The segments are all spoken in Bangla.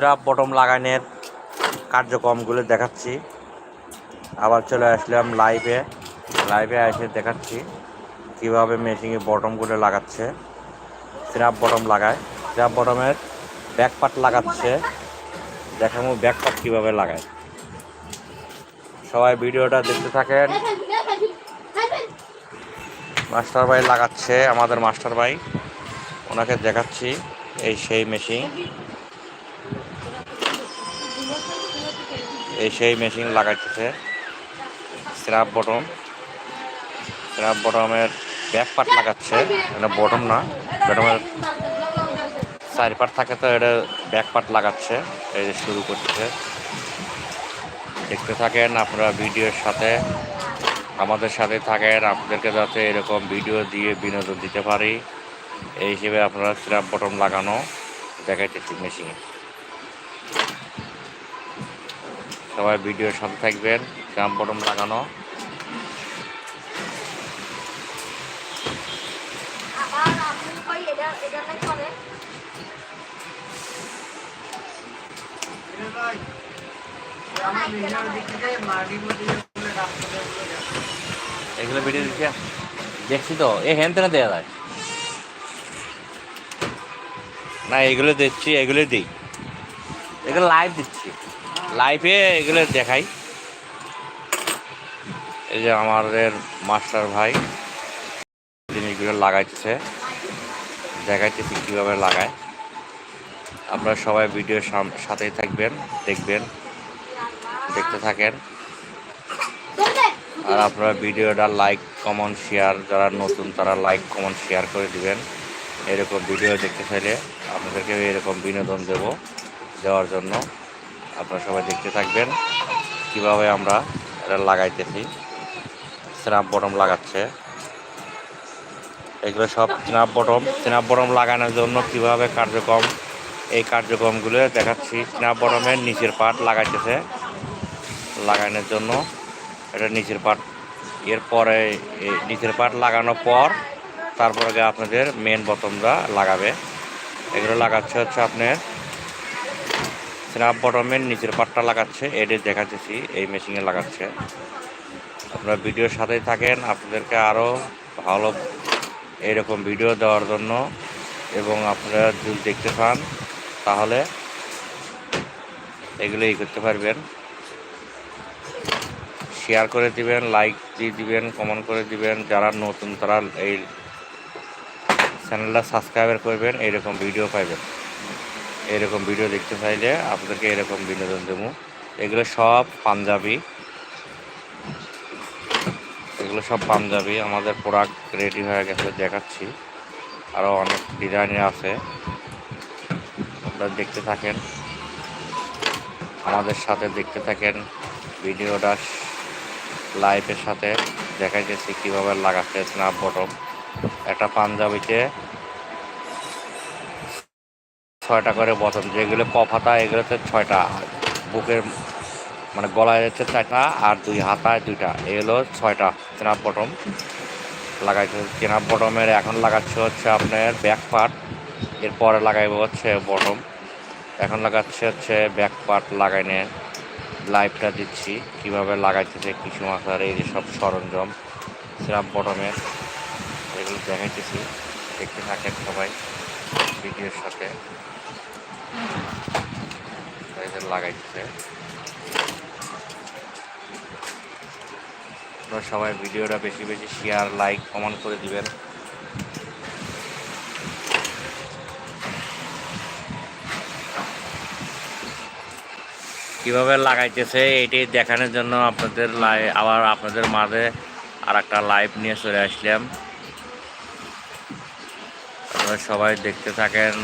স্ট্রাপ বটম লাগানোর কার্যক্রমগুলো দেখাচ্ছি। আবার চলে আসলাম লাইভে লাইভে এসে দেখাচ্ছি কীভাবে মেশিনে বটমগুলো লাগাচ্ছে। স্ট্রাপ বটম লাগায়। স্ট্রাপ বটমের ব্যাক পার্ট লাগাচ্ছে। দেখাবো ব্যাক পার্ট কীভাবে লাগায়। সবাই ভিডিওটা দেখতে থাকেন। মাস্টার ভাই লাগাচ্ছে, আমাদের মাস্টার ভাই। ওনাকে দেখাচ্ছি এই সেই মেশিন এই সেই মেশিন লাগাইতেছে। স্ক্রাব বটম স্ক্রাব বটমের ব্যাক পার্ট লাগাচ্ছে। এটা বটম না বটমের চারি পার্ট থাকে তো, এটা ব্যাক পার্ট লাগাচ্ছে। এই যে শুরু করতেছে। দেখতে থাকেন আপনারা ভিডিওর সাথে। আমাদের সাথে থাকেন, আপনাদেরকে যাতে এরকম ভিডিও দিয়ে বিনোদন দিতে পারি। এই হিসেবে আপনারা স্ক্রাব বটম লাগানো দেখাইতেছি মেশিনে সবাই ভিডিওর সাথে থাকবেন স্ক্রাব বটম লাগানো। এগুলো ভিডিও দেখছি তো, এ হ্যান তেনা দেওয়া যায়? না, এগুলো দিচ্ছি এগুলো দিই। এগুলো লাইভ দিচ্ছি। লাইভে এগুলো দেখাই। এই যে আমাদের মাস্টার ভাই জিনিসগুলো লাগাইছে দেখাইতেছি কীভাবে লাগায়। আপনারা সবাই ভিডিওর সাথেই থাকবেন, দেখবেন, দেখতে থাকেন। আর আপনারা ভিডিওটা লাইক কমেন্ট শেয়ার যারা নতুন তারা লাইক কমেন্ট শেয়ার করে দিবেন। এরকম ভিডিও দেখতে চাইলে আপনাদেরকে এরকম বিনোদন দেব। দেওয়ার জন্য আপনারা সবাই দেখতে থাকবেন। কীভাবে আমরা এটা লাগাইতেছি স্ন্যাপ বটম লাগাচ্ছে। এগুলো সব স্ন্যাপ বটম। স্ন্যাপ বটম লাগানোর জন্য কীভাবে কার্যক্রম, এই কার্যক্রমগুলো দেখাচ্ছি। স্ন্যাপ বটমের নিচের পাট লাগাইতেছে। লাগানোর জন্য এটা নিচের পাট। এরপরে নিচের পাট লাগানোর পর তারপরে আপনাদের মেন বটমটা লাগাবে। এগুলো লাগাচ্ছে হচ্ছে আপনার স্ন্যাপ বটমের নিচের পাটটা লাগাচ্ছে এটি দেখাচ্ছি, এই মেশিনে লাগাচ্ছে। আপনারা ভিডিওর সাথেই থাকেন, আপনাদেরকে আরও ভালো এরকম ভিডিও দেওয়ার জন্য। এবং আপনারা যদি দেখতে পান তাহলে এগুলো ই করতে পারবেন। শেয়ার করে দিবেন, লাইক দিয়ে দিবেন, কমেন্ট করে দিবেন। যারা নতুন, তারা এই চ্যানেলটা সাবস্ক্রাইবার করবেন এইরকম ভিডিও পাইবেন। এইরকম ভিডিও দেখতে চাইলে আপনাদেরকে এরকম বিনোদন দেবো। এগুলো সব পাঞ্জাবি। এগুলো সব পাঞ্জাবি। আমাদের প্রোডাক্ট রেডি হয়ে গেছে দেখাচ্ছি। আরও অনেক ডিজাইনের আছে। আপনারা দেখতে থাকেন। আমাদের সাথে দেখতে থাকেন। ভিডিওটা লাইফের সাথে দেখাইতেছি কীভাবে লাগাচ্ছে স্ন্যাপ বটম। একটা পাঞ্জাবিতে ছয়টা করে বটম যেগুলো কফ হাতা এগুলোতে ছয়টা। বুকের মানে গলায় হচ্ছে চারটা আর দুই হাতায় দুইটা। এগুলো ছয়টা স্ন্যাপ বটম লাগাইছে স্ন্যাপ বটমের এখন লাগাচ্ছে হচ্ছে আপনার ব্যাক পার্ট এরপরে লাগাইবো হচ্ছে বটম এখন লাগাচ্ছে হচ্ছে ব্যাক পার্ট লাগাইনে লাইভটা দিচ্ছি। কীভাবে লাগাইতেছে, কিছু মাথার এই যে সব সরঞ্জাম স্রাপ বটমের এগুলো দেখাইতেছি। দেখতে থাকেন সবাই, ভিডিওর সাথে। লাগাইতেছে আপনারা সবাই ভিডিওটা বেশি বেশি শেয়ার লাইক কমেন্ট করে দিবেন। কীভাবে লাগাইতেছে এটি দেখানোর জন্য আপনাদের লাই আবার আপনাদের মাঝে আর একটা লাইভ নিয়ে চলে আসলাম। আপনারা সবাই দেখতে থাকেন।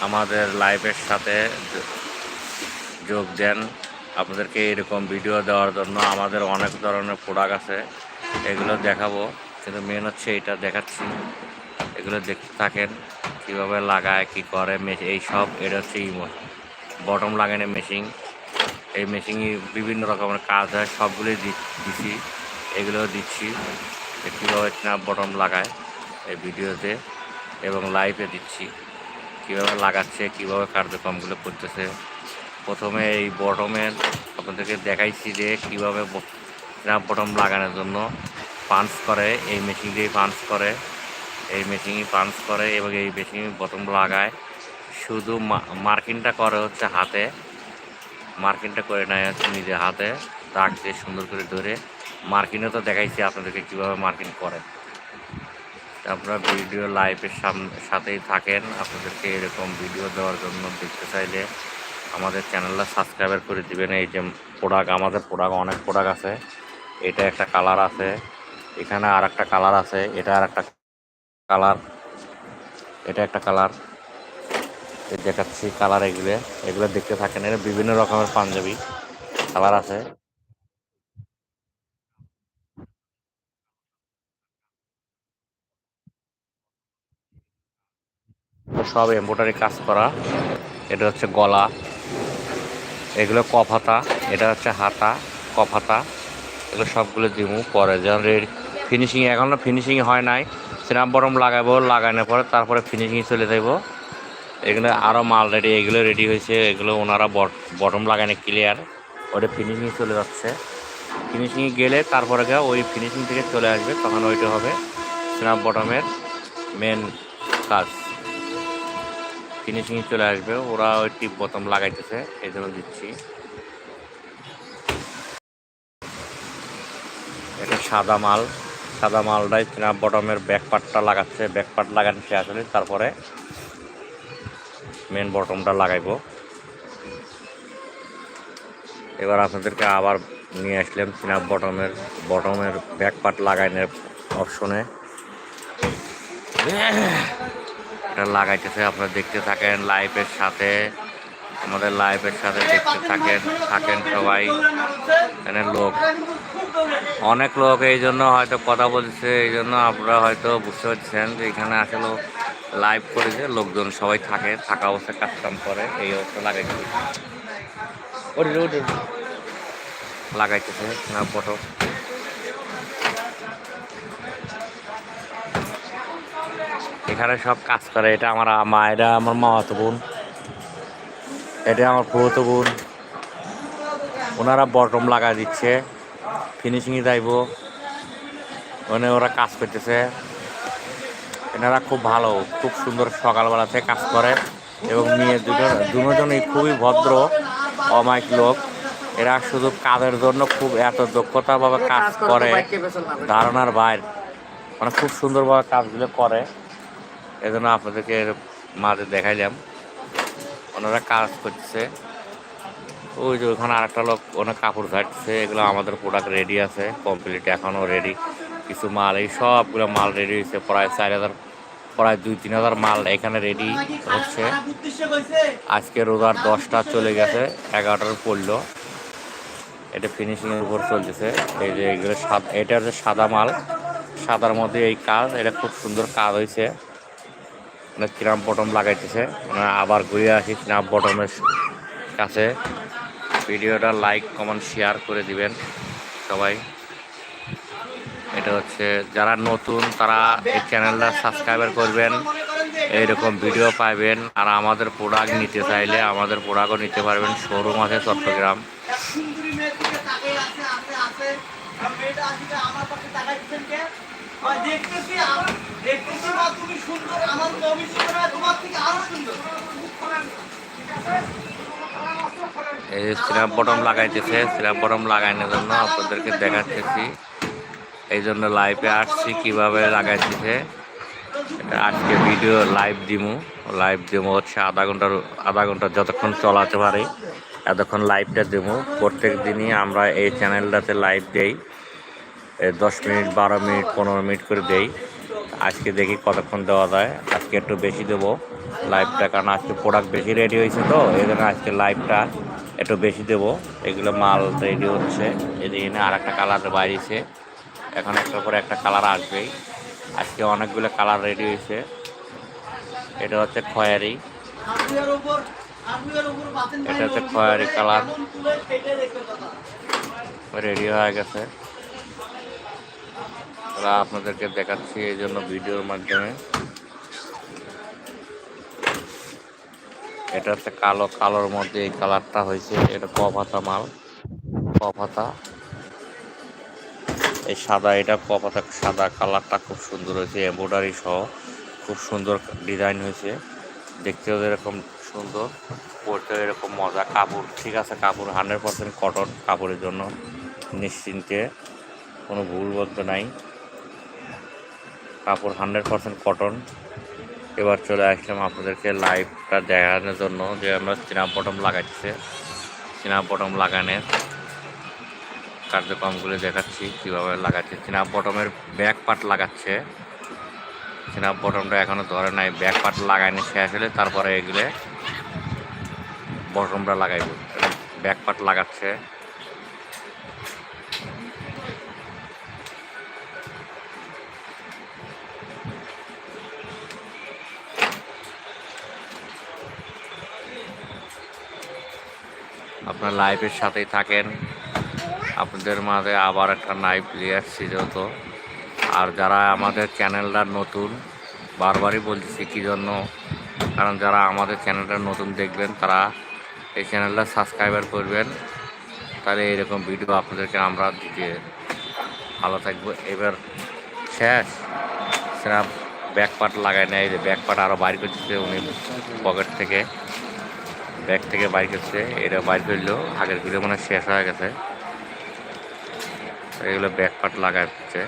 আমাদের লাইভের সাথে যোগ দেন। আপনাদেরকে এরকম ভিডিও দেওয়ার জন্য আমাদের অনেক ধরনের প্রোডাক্ট আছে, এগুলো দেখাবো। কিন্তু মেন হচ্ছে এটা দেখাচ্ছি। এগুলো দেখতে থাকেন, কীভাবে লাগায়, কি করে এই সব, এটা হচ্ছে ইমো বটম লাগানো মেশিন এই মেশিনে বিভিন্ন রকমের কাজ হয় সবগুলোই দি- দিচ্ছি এগুলোও দিচ্ছি। কীভাবে বটম লাগায় এই ভিডিওতে এবং লাইভে দিচ্ছি। কীভাবে লাগাচ্ছে, কীভাবে কার্যক্রমগুলো করতেছে। প্রথমে এই বটমের আপনাদেরকে দেখাইছি যে কীভাবে স্ন্যাপ বটম লাগানোর জন্য পাঞ্চ করে, এই মেশিন দিয়ে পাঞ্চ করে, এই মেশিনই পাঞ্চ করে এবং এই মেশিন বটম লাগায়। শুধু মার্কিংটা করে হচ্ছে হাতে, মার্কিংটা করে নেয় হচ্ছে নিজের হাতে, দাগ দিয়ে সুন্দর করে ধরে। মার্কিংও তো দেখাইছি, আপনাদেরকে কীভাবে মার্কিং করে। আপনারা ভিডিও লাইভের সাথেই থাকেন। আপনাদেরকে এরকম ভিডিও দেওয়ার জন্য দেখতে চাইলে আমাদের চ্যানেলটা সাবস্ক্রাইবার করে দিবেন। এই যে প্রোডাক্ট, আমাদের প্রোডাক্ট, অনেক প্রোডাক্ট আছে। এটা একটা কালার আছে। এখানে আর একটা কালার আছে। এটা আর একটা কালার। এটা একটা কালার। দেখাচ্ছি কালার এগুলো। এগুলো দেখতে থাকেন। এর বিভিন্ন রকমের পাঞ্জাবি কালার আছে। সব এম্ব্রয়ডারি কাজ করা। এটা হচ্ছে গলা। এগুলো কফ হাতা এটা হচ্ছে হাতা কফ হাতা এগুলো সবগুলো দিমু পরে। যেমন ফিনিশিং এখনও ফিনিশিং হয় নাই। সিনাপ বরম লাগাবো, লাগানোর পরে তারপরে ফিনিশিং চলে যাইব। এগুলো আরও মাল রেডি এগুলো রেডি হয়েছে। এগুলো ওনারা বটম লাগানো ক্লিয়ার ওটা ফিনিশিং চলে যাচ্ছে। ফিনিশিংয়ে গেলে তারপরে গিয়ে ওই ফিনিশিং থেকে চলে আসবে, তখন ওইটা হবে। স্ন্যাপ বটমের মেন কাজ। ফিনিশিংয়ে চলে আসবে। ওরা ওই টিপ বোতাম লাগাইতেছে এই জন্য দিচ্ছি। এটা সাদা মাল। সাদা মালটাই স্ন্যাপ বটমের ব্যাক পার্টটা লাগাচ্ছে। ব্যাক পার্ট শেষ হলে তারপরে মেন বটমটা লাগাইবো। এবার আপনাদেরকে আবার নিয়ে আসলাম স্ন্যাপ বটমের বটমের ব্যাক পার্ট লাগানোর অপশনে এটা লাগাইতেছে আপনারা দেখতে থাকেন লাইভের সাথে আমাদের লাইভের সাথে দেখতে থাকেন থাকেন সবাই। এখানে লোক। অনেক লোক এই জন্য হয়তো কথা বলছে এই জন্য আপনারা হয়তো বুঝতে পারছেন যে এখানে আসলে লাইভ করেছে লোকজন সবাই থাকে থাকা অবস্থায় কাজ কাম করে এই অবস্থা ওরে লাগাইতেছে না ফটো এখানে সব কাজ করে। এটা আমার মা এটা আমার মামাতো বোন। এটা আমার ফুফতো বোন। ওনারা বটম লাগা দিচ্ছে। ফিনিশিংয়ে যাইব মানে ওরা কাজ করতেছে। এনারা খুব ভালো খুব সুন্দর সকালবেলাতে কাজ করে। এবং মেয়ে দুজন দুজনই খুবই ভদ্র অমায়িক লোক। এরা শুধু কাজের জন্য খুব এত দক্ষতাভাবে কাজ করে ধারণার বাইর। মানে খুব সুন্দরভাবে কাজগুলো করে। এই জন্য আপনাদেরকে মাঝে দেখাইলাম। ওনারা কাজ করছে। ওই যে ওখানে আরেকটা লোক ওনার কাপড় ঘাটছে এগুলো আমাদের প্রোডাক্ট রেডি আছে কমপ্লিট এখনও রেডি কিছু মাল, এই সবগুলো মাল রেডি হয়েছে। প্রায় চার হাজার, প্রায় দুই, তিন হাজার মাল এখানে রেডি হচ্ছে। আজকে রোজার দশটা চলে গেছে, এগারোটার পড়ল। এটা ফিনিশিংয়ের উপর চলতেছে। এই যে এগুলো সাদা, এটা হচ্ছে সাদা মাল। সাদার মধ্যে এই কাজ, এটা খুব সুন্দর কাজ হয়েছে। মানে কিরাম বটম লাগাইতেছে। আবার ঘুরে আসি কিরাম বটমের কাছে। ভিডিওটা লাইক কমেন্ট শেয়ার করে দিবেন সবাই। এটা হচ্ছে যারা নতুন, তারা এই চ্যানেলটা সাবস্ক্রাইবার করবেন। এইরকম ভিডিও পাইবেন। আর আমাদের প্রোডাক্ট নিতে চাইলে আমাদের প্রোডাক্টও নিতে পারবেন। শোরুম আছে চট্টগ্রাম। আমার দেখতেছি দেখতেছি মা তুমি এই লাগাইতেছে স্ল্যাব বটম লাগানোর জন্য আপনাদেরকে দেখাচ্ছি। এই জন্য লাইভে আসছি, কীভাবে লাগাইতেছে। আজকে ভিডিও লাইভ দিমু। লাইভ দিমু হচ্ছে আধা ঘণ্টার, আধা ঘণ্টা যতক্ষণ চলাতে পারে, এতক্ষণ লাইভটা দেবো প্রত্যেক দিনই আমরা এই চ্যানেলটাতে লাইভ দেই। এই দশ মিনিট, বারো মিনিট, পনেরো মিনিট করে দেই। আজকে দেখি কতক্ষণ দেওয়া যায়। আজকে একটু বেশি দেবো। লাইভটা কারণ আজকে প্রোডাক্ট বেশি রেডি হয়েছে তো, এই জন্য আজকে লাইভটা একটু বেশি দেবো। এগুলো মাল রেডি হচ্ছে। এদিকে আর একটা কালার বাইরেছে এখন একটা পরে একটা কালার আসবেই। আজকে অনেকগুলো কালার রেডি হয়েছে। এটা হচ্ছে খয়ারি। এটা হচ্ছে খয়ারি কালার। রেডি হয়ে গেছে। ওরা আপনাদেরকে দেখাচ্ছি এই জন্য ভিডিওর মাধ্যমে। এটা হচ্ছে কালো, কালোর মধ্যে এই কালারটা হয়েছে। এটা কপাতা মাল, কপাতা। এই সাদা, এটা কপাতা সাদা কালারটা খুব সুন্দর হয়েছে, এম্ব্রয়ডারি সহ। খুব সুন্দর ডিজাইন হয়েছে। দেখতেও এরকম সুন্দর, পরতেও এরকম মজা। কাপড়, ঠিক আছে, কাপড় হান্ড্রেড পার্সেন্ট কটন কাপড়ের জন্য। নিশ্চিন্তে কোনো ভুল বলতে নাই। কাপড় হান্ড্রেড পার্সেন্ট কটন এবার চলে আসলাম আপনাদেরকে লাইভটা দেখানোর জন্য যে আমরা চিনা বটম লাগাচ্ছি চিনা বটম লাগানোর কার্যক্রমগুলো দেখাচ্ছি, কীভাবে লাগাচ্ছে। চিনা বটমের ব্যাক পার্ট লাগাচ্ছে। চিনা বটমটা এখনও ধরে নাই ব্যাক পার্ট লাগাইনি শেষ হলে তারপরে এগুলো বটমটা লাগাইব। ব্যাক পার্ট লাগাচ্ছে। আপনার লাইফের সাথেই থাকেন। আপনাদের মাঝে আবার একটা লাইভ নিয়ে আসছি যেহেতু। আর যারা আমাদের চ্যানেলটা নতুন, বারবারই বলতেছি কী জন্য? কারণ যারা আমাদের চ্যানেলটা নতুন দেখবেন, তারা এই চ্যানেলটা সাবস্ক্রাইবার করবেন। তাহলে এরকম ভিডিও আপনাদেরকে আমরা দিতে ভালো থাকব। এবার শেষ। সেটা ব্যাক পার্ট লাগায় নেয়। যে ব্যাক পার্ট আরও বাইর করতেছে উনি পকেট থেকে। ব্যাগ থেকে বাইক করছে এটা বাইর করলেও আগের ভিডিও মানে শেষ হয়ে গেছে। এগুলো ব্যাক পার্ট লাগাচ্ছে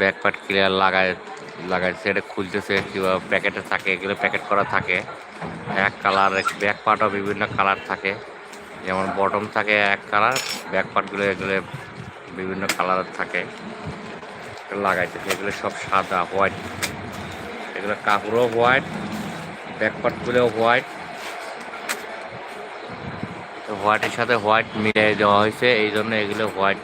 ব্যাক পার্ট ক্লিয়ার লাগায় লাগাইছে এটা খুলতেছে কীভাবে, প্যাকেটে থাকে, এগুলো প্যাকেট করা থাকে। এক কালার ব্যাক পার্টও বিভিন্ন কালার থাকে। যেমন বটম থাকে এক কালার ব্যাক পার্টগুলো এগুলো বিভিন্ন কালার থাকে। লাগাইতেছে এগুলো সব সাদা হোয়াইট কাপড়ও হোয়াইট ব্যাকপার্টগুলোও হোয়াইট হোয়াইটের সাথে হোয়াইট মিলিয়ে দেওয়া হয়েছে এই জন্য এগুলো হোয়াইট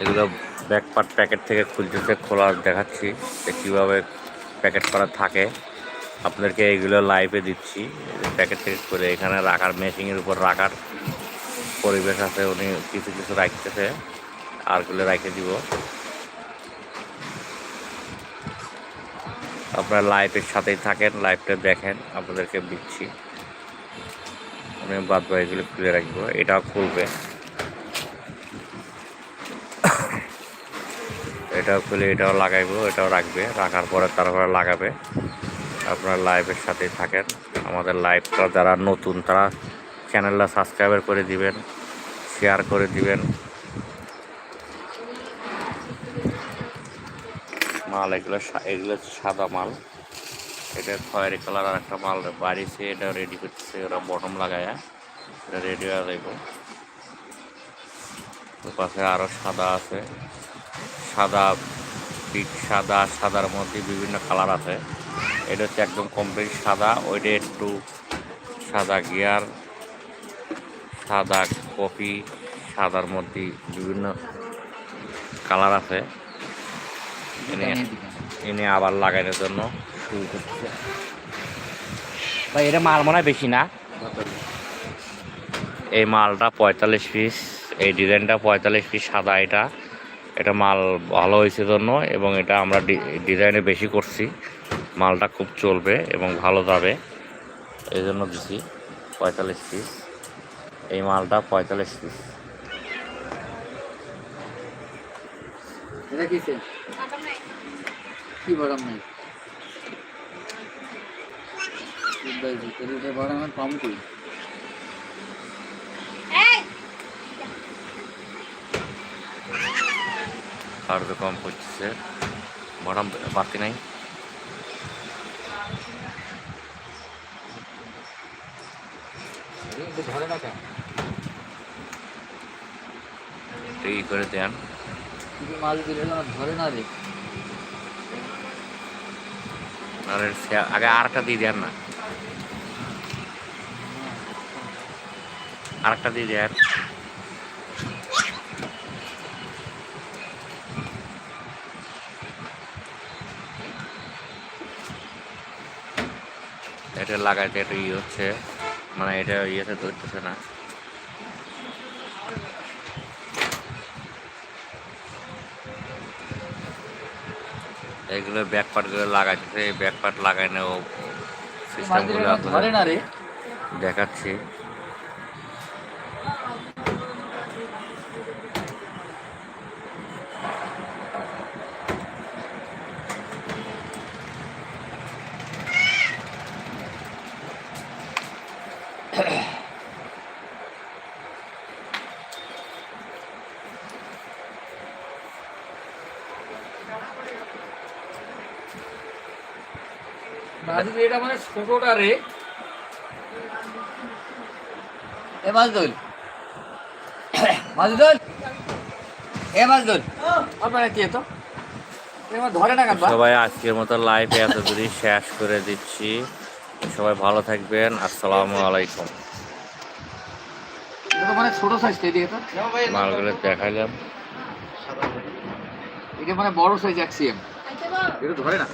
এগুলো ব্যাকপার্ট প্যাকেট থেকে খুলতেছে খোলা দেখাচ্ছি, যে কীভাবে প্যাকেট করা থাকে। আপনাদেরকে এইগুলো লাইভে দিচ্ছি, প্যাকেট থেকে করে এখানে রাখার মেশিনের উপর রাখার পরিবেশ আছে, উনি কিছু কিছু রাখতেছে, আরগুলো রাখে দিব। আপনারা লাইভের সাথেই থাকেন লাইভটা দেখেন, আপনাদেরকে দিচ্ছি। আমি বাদ বাকিগুলো খুলে রাখব, এটাও খুলবে। এটাও খুলে এটাও লাগাইবো, এটাও রাখবে। রাখার পরে তারপরে লাগাবে। আপনারা লাইভের সাথেই থাকেন। আমাদের লাইভটা যারা নতুন, তারা চ্যানেলটা সাবস্ক্রাইবার করে দিবেন শেয়ার করে দিবেন। মাল, এগুলো এগুলো সাদা মাল। এটা খয়েরি কালার আর একটা মাল বাড়িছে, এটা রেডি করতেছে, ওরা বটম লাগায়া। এটা রেডি হয়ে যাইব। পাশে আরও সাদা আছে। সাদা পিঠ সাদা সাদার মধ্যে বিভিন্ন কালার আছে। এটা হচ্ছে একদম কমপ্লিট সাদা ওইটা একটু সাদা গিয়ার সাদা কপি সাদার মধ্যে বিভিন্ন কালার আছে। এনে এনে আবার লাগানোর জন্য শুরু করছে। ভাই এটা মাল মনে হয় বেশি না? এই মালটা পঁয়তাল্লিশ পিস এই ডিজাইনটা পঁয়তাল্লিশ পিস সাদা এটা। এটা মাল ভালো হয়েছে জন্য এবং এটা আমরা ডিজাইনে বেশি করছি। মালটা খুব চলবে এবং ভালো যাবে। এই জন্য দিছি পঁয়তাল্লিশ পিস এই মালটা পঁয়তাল্লিশ পিস এটা কি নাই? কম কই কার্যক্রম করছে বড় বাতি নাই এটা ধরে না কেন এই করে দেন। মাল দিলে ধরে না রে। আগে আরেকটা দিয়ে দেন না। আরেকটা দিয়ে দেন এটা লাগাইতে একটু ইয়ে হচ্ছে। মানে এটা ইয়েতে ধরতেছে না। এগুলো ব্যাকগুলো লাগাইতেছে এই ব্যাক পার্ট ও সিস্টেমগুলো দেখাচ্ছি। এটা মানে ছোটটা রে। এ এ আপনারা কি তো? সবাই আজকের মতো লাইভে এত দূরই শেষ করে দিচ্ছি। সবাই ভালো থাকবেন। আসসালামু আলাইকুম। মানে ছোট সাইজ মালগুলো এটা মানে বড় সাইজ খাইতে পারো এটা ধরে না।